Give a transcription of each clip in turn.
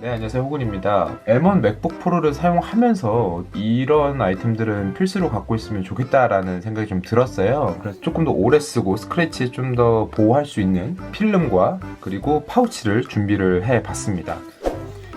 네, 안녕하세요. 호군입니다. M1 맥북 프로를 사용하면서 이런 아이템들은 필수로 갖고 있으면 좋겠다라는 생각이 좀 들었어요. 그래서 조금 더 오래 쓰고 스크래치에 좀더 보호할 수 있는 필름과 그리고 파우치를 준비를 해 봤습니다.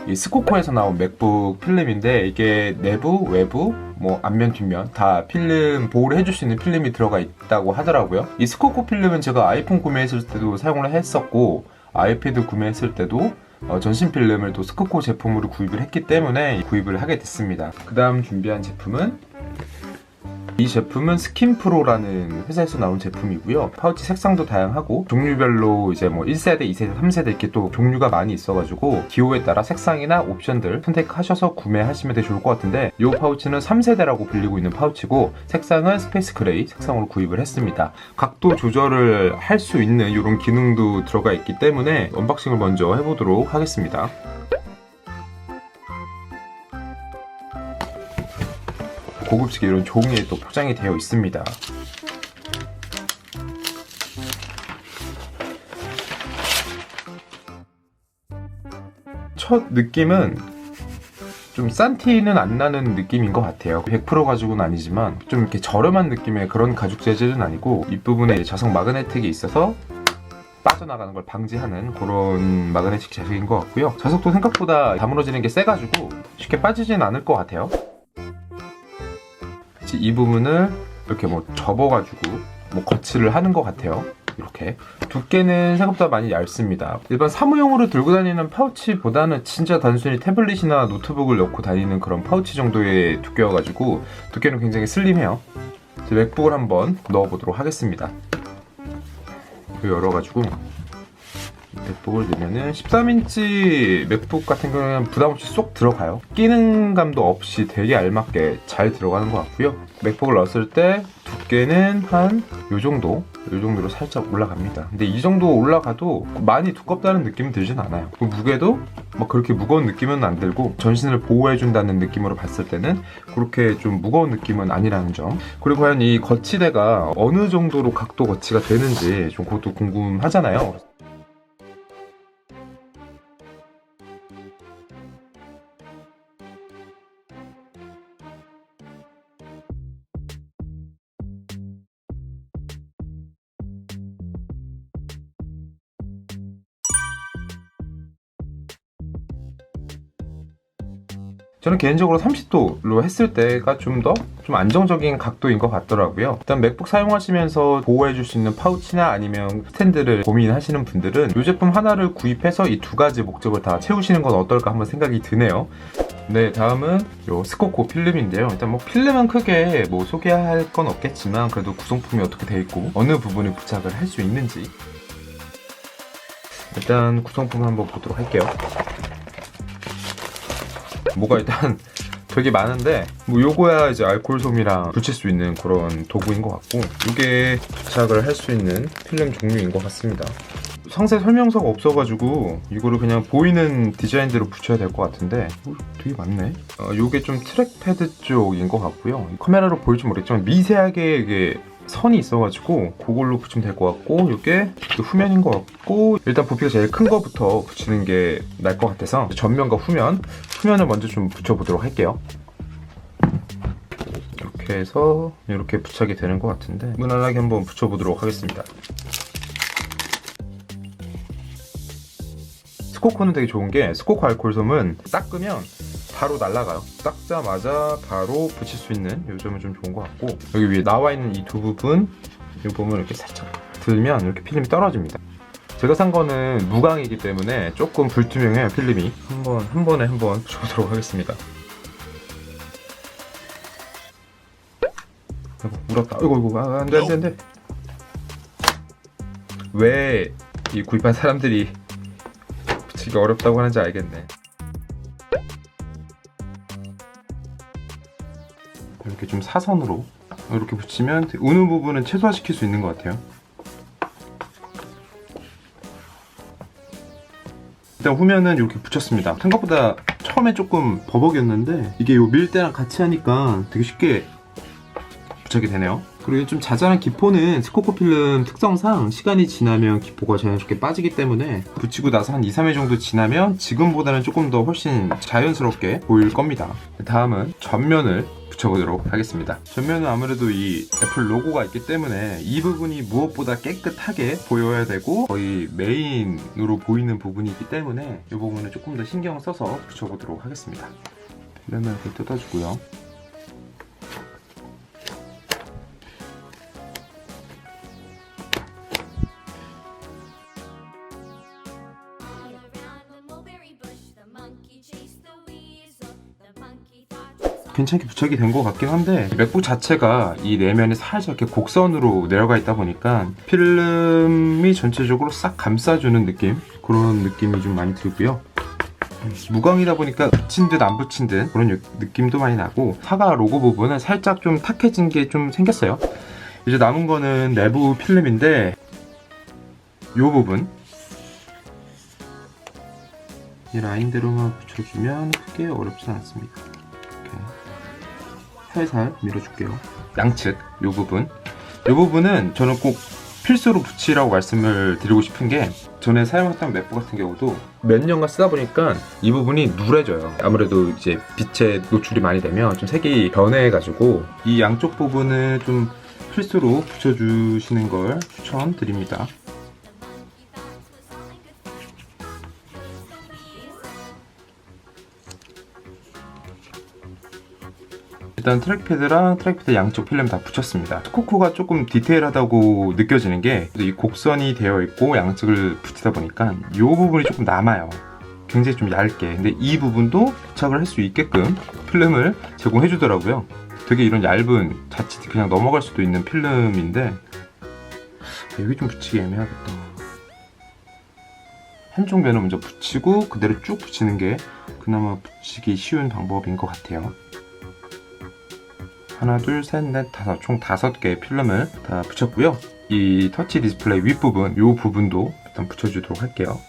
이 스코코에서 나온 맥북 필름인데 이게 내부, 외부, 뭐 앞면, 뒷면 다 필름 보호를 해줄 수 있는 필름이 들어가 있다고 하더라고요. 이 스코코 필름은 제가 아이폰 구매했을 때도 사용을 했었고 아이패드 구매했을 때도 어, 전신 필름을 또 스코코 제품으로 구입을 했기 때문에 구입을 하게 됐습니다. 그 다음 준비한 제품은 이 제품은 스킨프로라는 회사에서 나온 제품이고요. 파우치 색상도 다양하고 종류별로 이제 뭐 1세대, 2세대, 3세대 이렇게 또 종류가 많이 있어가지고 기호에 따라 색상이나 옵션들 선택하셔서 구매하시면 되게 좋을 것 같은데 이 파우치는 3세대라고 불리고 있는 파우치고 색상은 스페이스 그레이 색상으로 구입을 했습니다. 각도 조절을 할 수 있는 이런 기능도 들어가 있기 때문에 언박싱을 먼저 해보도록 하겠습니다. 고급스게 이런 종이에 또 포장이 되어 있습니다. 첫 느낌은 좀 싼 티는 안 나는 느낌인 것 같아요. 100% 가죽은 아니지만 좀 이렇게 저렴한 느낌의 그런 가죽 재질은 아니고 윗부분에 자석 마그네틱이 있어서 빠져나가는 걸 방지하는 그런 마그네틱 재질인 것 같고요. 자석도 생각보다 다물어지는 게 세가지고 쉽게 빠지진 않을 것 같아요. 이제 이 부분을 이렇게 뭐 접어가지고 뭐 거치를 하는 것 같아요. 이렇게 두께는 생각보다 많이 얇습니다. 일반 사무용으로 들고 다니는 파우치보다는 진짜 단순히 태블릿이나 노트북을 넣고 다니는 그런 파우치 정도의 두께여가지고 두께는 굉장히 슬림해요. 이제 맥북을 한번 넣어보도록 하겠습니다. 열어가지고 맥북을 넣으면은 13인치 맥북 같은 경우는 부담 없이 쏙 들어가요. 끼는 감도 없이 되게 알맞게 잘 들어가는 것 같고요. 맥북을 넣었을 때 두께는 한 요 정도, 요 정도로 살짝 올라갑니다. 근데 이 정도 올라가도 많이 두껍다는 느낌은 들진 않아요. 그 무게도 막 그렇게 무거운 느낌은 안 들고 전신을 보호해준다는 느낌으로 봤을 때는 그렇게 좀 무거운 느낌은 아니라는 점. 그리고 과연 이 거치대가 어느 정도로 각도 거치가 되는지 좀 그것도 궁금하잖아요. 저는 개인적으로 30도로 했을 때가 좀 더 좀 안정적인 각도인 것 같더라고요. 일단 맥북 사용하시면서 보호해줄 수 있는 파우치나 아니면 스탠드를 고민하시는 분들은 이 제품 하나를 구입해서 이 두 가지 목적을 다 채우시는 건 어떨까 한번 생각이 드네요. 네, 다음은 요 스코코 필름인데요. 일단 뭐 필름은 크게 뭐 소개할 건 없겠지만 그래도 구성품이 어떻게 되어 있고 어느 부분에 부착을 할 수 있는지 일단 구성품 한번 보도록 할게요. 뭐가 일단 되게 많은데 뭐 요거야 이제 알코올 솜이랑 붙일 수 있는 그런 도구인 것 같고 이게 부착을 할 수 있는 필름 종류인 것 같습니다. 상세 설명서가 없어가지고 이거를 그냥 보이는 디자인대로 붙여야 될 것 같은데 어, 되게 많네. 어, 요게 좀 트랙패드 쪽인 것 같고요. 카메라로 보일지 모르겠지만 미세하게 이게 선이 있어가지고 그걸로 붙이면 될 것 같고 이게 후면인 것 같고 일단 부피가 제일 큰 거부터 붙이는 게 나을 것 같아서 전면과 후면 후면을 먼저 좀 붙여보도록 할게요. 이렇게 해서 이렇게 부착이 되는 것 같은데 무난하게 한번 붙여보도록 하겠습니다. 스코코는 되게 좋은 게 스코코 알콜솜은 닦으면 바로 날아가요. 닦자마자 바로 붙일 수 있는 요 점은 좀 좋은 것 같고 여기 위에 나와 있는 이 두 부분 이 부분 이렇게 살짝 들면 이렇게 필름이 떨어집니다. 제가 산 거는 무광이기 때문에 조금 불투명해요 필름이. 한번 한 번에 한번 붙여보도록 하겠습니다. 아이고 물었다. 아이고 이거 아, 안돼 안돼 안돼. 왜 이 구입한 사람들이 붙이기 어렵다고 하는지 알겠네. 이렇게 좀 사선으로 이렇게 붙이면 우는 부분은 최소화시킬 수 있는 것 같아요. 일단 후면은 이렇게 붙였습니다. 생각보다 처음에 조금 버벅였는데 이게 요 밀대랑 같이 하니까 되게 쉽게 부착이 되네요. 그리고 좀 자잘한 기포는 스코코 필름 특성상 시간이 지나면 기포가 자연스럽게 빠지기 때문에 붙이고 나서 한 2, 3일 정도 지나면 지금보다는 조금 더 훨씬 자연스럽게 보일 겁니다. 다음은 전면을 붙여보도록 하겠습니다. 전면은 아무래도 이 애플 로고가 있기 때문에 이 부분이 무엇보다 깨끗하게 보여야 되고 거의 메인으로 보이는 부분이기 때문에 이 부분을 조금 더 신경 써서 붙여보도록 하겠습니다. 필름을 이렇게 뜯어주고요. 괜찮게 부착이 된 것 같긴 한데 맥북 자체가 이 내면이 살짝 이렇게 곡선으로 내려가 있다 보니까 필름이 전체적으로 싹 감싸주는 느낌? 그런 느낌이 좀 많이 들고요. 무광이다 보니까 붙인 듯 안 붙인 듯 그런 느- 느낌도 많이 나고 사과 로고 부분은 살짝 좀 탁해진 게 좀 생겼어요. 이제 남은 거는 내부 필름인데 이 부분. 이 라인대로만 붙여주면 크게 어렵진 않습니다 살살 밀어줄게요. 양측 이 부분. 이 부분은 저는 꼭 필수로 붙이라고 말씀을 드리고 싶은 게 전에 사용했던 맥북 같은 경우도 몇 년간 쓰다 보니까 이 부분이 누래져요. 아무래도 이제 빛에 노출이 많이 되면 좀 색이 변해가지고 이 양쪽 부분을 좀 필수로 붙여주시는 걸 추천드립니다. 일단 트랙패드랑 트랙패드 양쪽 필름 다 붙였습니다. 코코가 조금 디테일하다고 느껴지는 게 이 곡선이 되어 있고 양측을 붙이다 보니까 이 부분이 조금 남아요. 굉장히 좀 얇게. 근데 이 부분도 부착을 할 수 있게끔 필름을 제공해 주더라고요. 되게 이런 얇은 자칫 그냥 넘어갈 수도 있는 필름인데 아, 여기 좀 붙이기 애매하겠다. 한쪽 면을 먼저 붙이고 그대로 쭉 붙이는 게 그나마 붙이기 쉬운 방법인 것 같아요. 하나, 둘, 셋, 넷, 다섯, 총 다섯 개의 필름을 다 붙였고요. 이 터치 디스플레이 윗부분, 이 부분도 일단 붙여주도록 할게요.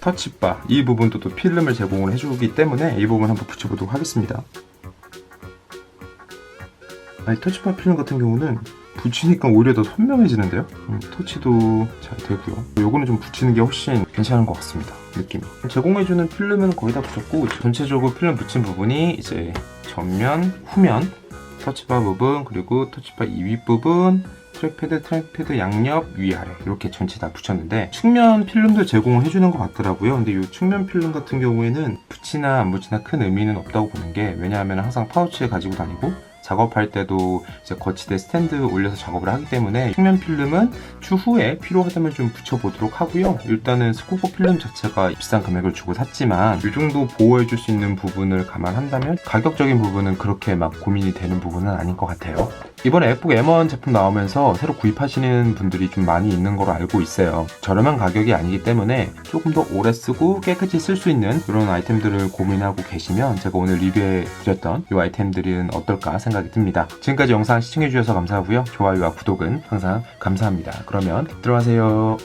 터치바, 이 부분도 또 필름을 제공을 해주기 때문에 이 부분 한번 붙여보도록 하겠습니다. 아니, 터치바 필름 같은 경우는 붙이니까 오히려 더 선명해지는데요? 음, 터치도 잘 되고요. 요거는 좀 붙이는 게 훨씬 괜찮은 것 같습니다. 느낌이. 제공해주는 필름은 거의 다 붙였고 전체적으로 필름 붙인 부분이 이제 전면, 후면, 터치바 부분 그리고 터치바 이 윗부분 트랙패드, 트랙패드 양옆, 위아래 이렇게 전체 다 붙였는데 측면 필름도 제공을 해주는 것 같더라고요. 근데 이 측면 필름 같은 경우에는 붙이나 안 붙이나 큰 의미는 없다고 보는 게 왜냐하면 항상 파우치에 가지고 다니고 작업할 때도 이제 거치대 스탠드 올려서 작업을 하기 때문에 측면 필름은 추후에 필요하다면 좀 붙여보도록 하고요. 일단은 스코코 필름 자체가 비싼 금액을 주고 샀지만 이 정도 보호해줄 수 있는 부분을 감안한다면 가격적인 부분은 그렇게 막 고민이 되는 부분은 아닌 것 같아요. 이번에 맥북 M1 제품 나오면서 새로 구입하시는 분들이 좀 많이 있는 걸로 알고 있어요. 저렴한 가격이 아니기 때문에 조금 더 오래 쓰고 깨끗이 쓸 수 있는 그런 아이템들을 고민하고 계시면 제가 오늘 리뷰해 드렸던 이 아이템들은 어떨까 생각이 듭니다. 지금까지 영상 시청해 주셔서 감사하고요. 좋아요와 구독은 항상 감사합니다. 그러면 들어가세요.